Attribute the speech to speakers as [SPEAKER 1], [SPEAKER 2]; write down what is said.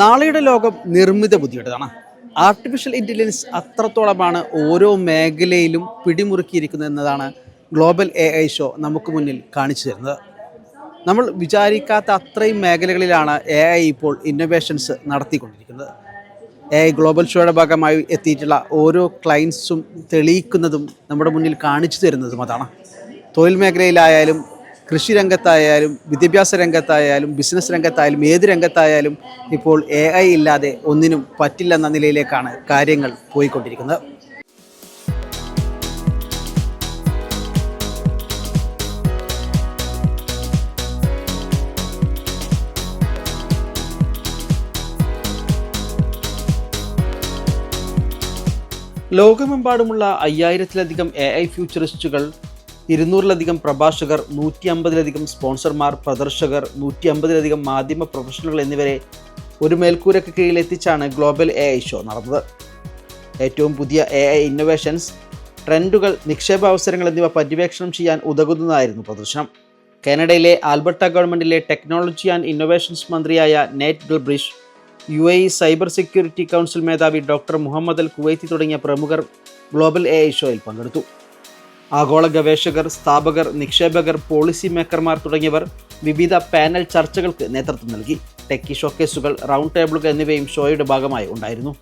[SPEAKER 1] നാളെയുടെ ലോകം നിർമ്മിത ബുദ്ധിയുടേതാണ്. ആർട്ടിഫിഷ്യൽ ഇന്റലിജൻസ് അത്രത്തോളമാണ് ഓരോ മേഖലയിലും പിടിമുറുക്കിയിരിക്കുന്നത് എന്നതാണ് ഗ്ലോബൽ എ ഐ ഷോ നമുക്ക് മുന്നിൽ കാണിച്ചു തരുന്നത്. നമ്മൾ വിചാരിക്കാത്ത അത്രയും മേഖലകളിലാണ് എ ഐ ഇപ്പോൾ ഇന്നൊവേഷൻസ് നടത്തിക്കൊണ്ടിരിക്കുന്നത്. എ ഐ ഗ്ലോബൽ ഷോയുടെ ഭാഗമായി എത്തിയിട്ടുള്ള ഓരോ ക്ലയൻസും തെളിയിക്കുന്നതും നമ്മുടെ മുന്നിൽ കാണിച്ചു തരുന്നതും അതാണ്. തൊഴിൽ മേഖലയിലായാലും കൃഷി രംഗത്തായാലും വിദ്യാഭ്യാസ രംഗത്തായാലും ബിസിനസ് രംഗത്തായാലും ഏത് രംഗത്തായാലും ഇപ്പോൾ എ ഐ ഇല്ലാതെ ഒന്നിനും പറ്റില്ലെന്ന നിലയിലേക്കാണ് കാര്യങ്ങൾ പോയിക്കൊണ്ടിരിക്കുന്നത്. ലോകമെമ്പാടുമുള്ള അയ്യായിരത്തിലധികം എ ഐ ഫ്യൂച്ചറിസ്റ്റുകൾ ഇരുന്നൂറിലധികം പ്രഭാഷകർ നൂറ്റി അമ്പതിലധികം സ്പോൺസർമാർ പ്രദർശകർ നൂറ്റി അമ്പതിലധികം മാധ്യമ പ്രൊഫഷണലുകൾ എന്നിവരെ ഒരു മേൽക്കൂരക്ക് കീഴിൽ എത്തിച്ചാണ് ഗ്ലോബൽ എ ഐ ഷോ നടന്നത്. ഏറ്റവും പുതിയ എ ഐ ഇന്നോവേഷൻസ് ട്രെൻഡുകൾ നിക്ഷേപാവസരങ്ങൾ എന്നിവ പര്യവേക്ഷണം ചെയ്യാൻ ഉതകുന്നതായിരുന്നു പ്രദർശനം. കാനഡയിലെ Alberta government technology and innovations മന്ത്രിയായ Nate Gilbrish U A E cyber security council മേധാവി ഡോക്ടർ മുഹമ്മദ് അൽ കുവൈത്തി തുടങ്ങിയ പ്രമുഖർ ഗ്ലോബൽ എ ഐ ഷോയിൽ പങ്കെടുത്തു. ആഗോള ഗവേഷകർ സ്ഥാപകർ നിക്ഷേപകർ പോളിസി മേക്കർമാർ തുടങ്ങിയവർ വിവിധ പാനൽ ചർച്ചകൾക്ക് നേതൃത്വം നൽകി. ടെക്കി ഷോക്കേസുകൾ റൗണ്ട് ടേബിളുകൾ എന്നിവയും ഷോയുടെ ഭാഗമായി ഉണ്ടായിരുന്നു.